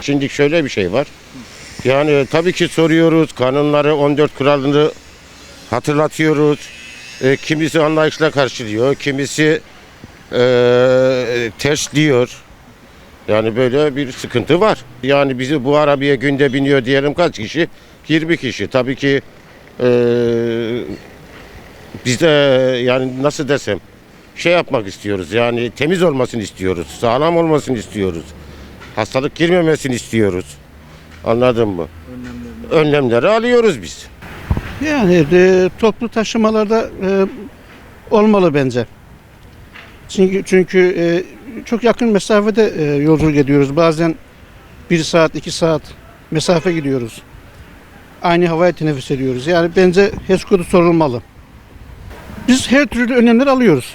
Şimdi şöyle bir şey var. Yani tabii ki soruyoruz. Kanunları 14 kuralını hatırlatıyoruz. E, kimisi anlayışla karşılıyor. Kimisi e, tersliyor. Yani böyle bir sıkıntı var. Yani bizi bu arabaya günde biniyor diyelim kaç kişi? 20 kişi. Tabii ki e, biz de yani nasıl desem şey yapmak istiyoruz. Yani temiz olmasını istiyoruz. Sağlam olmasını istiyoruz. Hastalık girmemesini istiyoruz. Anladın mı? Önlemleri alıyoruz biz. Yani e, toplu taşımalarda e, olmalı bence. Çünkü çünkü e, çok yakın mesafede e, yolculuk ediyoruz. Bazen bir saat, iki saat mesafe gidiyoruz. Aynı havaya teneffüs ediyoruz. Yani bence HES kodu sorulmalı. Biz her türlü önlemler alıyoruz.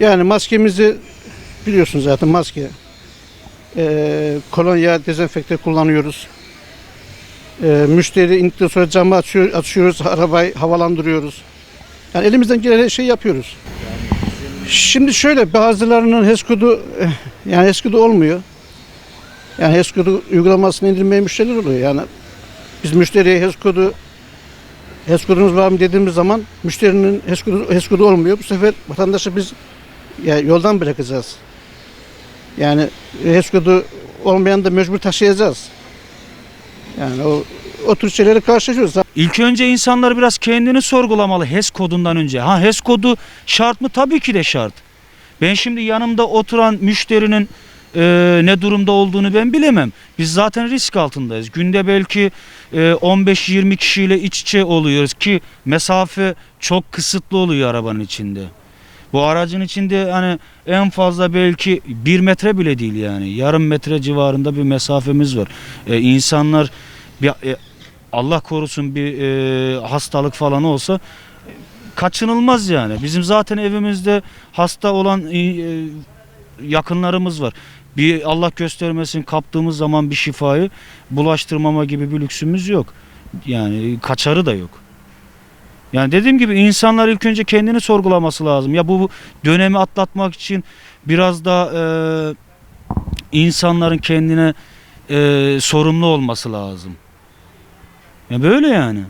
Yani maskemizi biliyorsunuz zaten maske. E, kolonya, dezenfekte kullanıyoruz. E, müşteri indikten sonra camı açıyor, açıyoruz, arabayı havalandırıyoruz. Yani elimizden gelen her şeyi yapıyoruz. Şimdi şöyle bazılarının HES kodu eh, yani HES kodu olmuyor. Yani HES kodu uygulamasını indirmeye müşteriler oluyor. Yani biz müşteriye HES kodu HES kodunuz var mı dediğimiz zaman müşterinin HES kodu, HES kodu olmuyor. Bu sefer vatandaşı biz ya yoldan bırakacağız. Yani HES kodu olmayan da mecbur taşıyacağız. Yani o, o tür şeylere karşılaşıyoruz. İlk önce insanlar biraz kendini sorgulamalı HES kodundan önce. Ha HES kodu şart mı? Tabii ki de şart. Ben şimdi yanımda oturan müşterinin e, ne durumda olduğunu ben bilemem. Biz zaten risk altındayız. Günde belki e, 15-20 kişiyle iç içe oluyoruz ki mesafe çok kısıtlı oluyor arabanın içinde. Bu aracın içinde hani en fazla belki bir metre bile değil yani. Yarım metre civarında bir mesafemiz var. E, insanlar bir, e, Allah korusun bir e, hastalık falan olsa kaçınılmaz yani. Bizim zaten evimizde hasta olan e, yakınlarımız var. Bir Allah göstermesin kaptığımız zaman bir şifayı bulaştırmama gibi bir lüksümüz yok. Yani kaçarı da yok. Yani dediğim gibi insanlar ilk önce kendini sorgulaması lazım. Ya bu dönemi atlatmak için biraz da e, insanların kendine e, sorumlu olması lazım. Ya böyle yani.